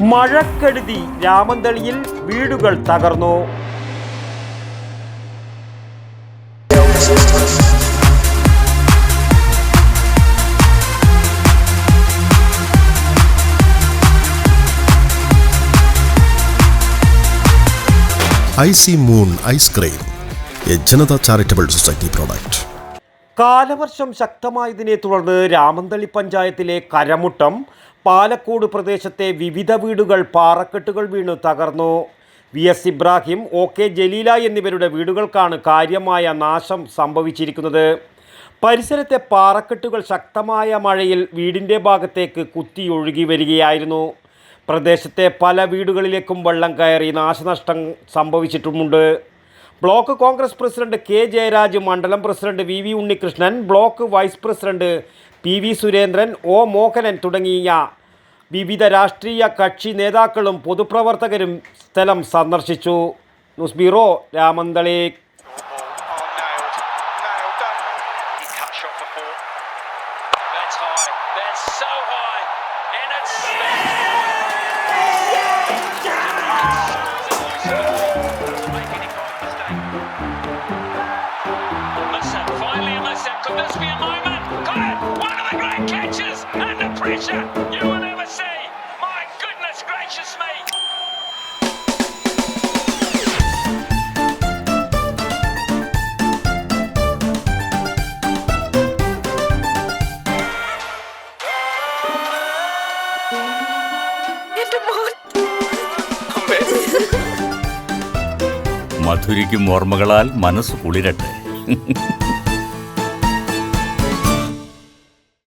മഴക്കെടുതി രാമന്തളിയിൽ വീടുകൾ തകർന്നു. Icy moon ice cream a Janata charitable society product. കാലവർഷം ശക്തമായതിനെ തുടർന്ന് രാമന്തളി പഞ്ചായത്തിലെ കരമുട്ടം പാലക്കോട് പ്രദേശത്തെ വിവിധ വീടുകൾ പാറക്കെട്ടുകൾ വീണു തകർന്നു. V S Ibrahim O K Jaleela എന്നിവരുടെ വീടുകൾക്കാണ് കാര്യമായ നാശം സംഭവിച്ചിരിക്കുന്നത്. പരിസരത്തെ പാറക്കെട്ടുകൾ ശക്തമായ മഴയിൽ വീടിന്റെ ഭാഗത്തേക്ക് കുത്തിയൊഴുകി വരികയായിരുന്നു. പ്രദേശത്തെ പല വീടുകളിലേക്കും വെള്ളം കയറി നാശനഷ്ടം സംഭവിച്ചിട്ടുമുണ്ട്. Block Congress president K Jayaraj മണ്ഡലം president V V Unnikrishnan block vice president P V Surendran O Mohanan തുടങ്ങിയ വിവിധ രാഷ്ട്രീയ കക്ഷി നേതാക്കളും പൊതുപ്രവർത്തകരും സ്ഥലം സന്ദർശിച്ചു. News bureau Ramanthali. Yeah. See. My goodness gracious me. മധുരിക്കും ഓർമ്മകളാൽ മനസ്സ് കുളിരട്ടെ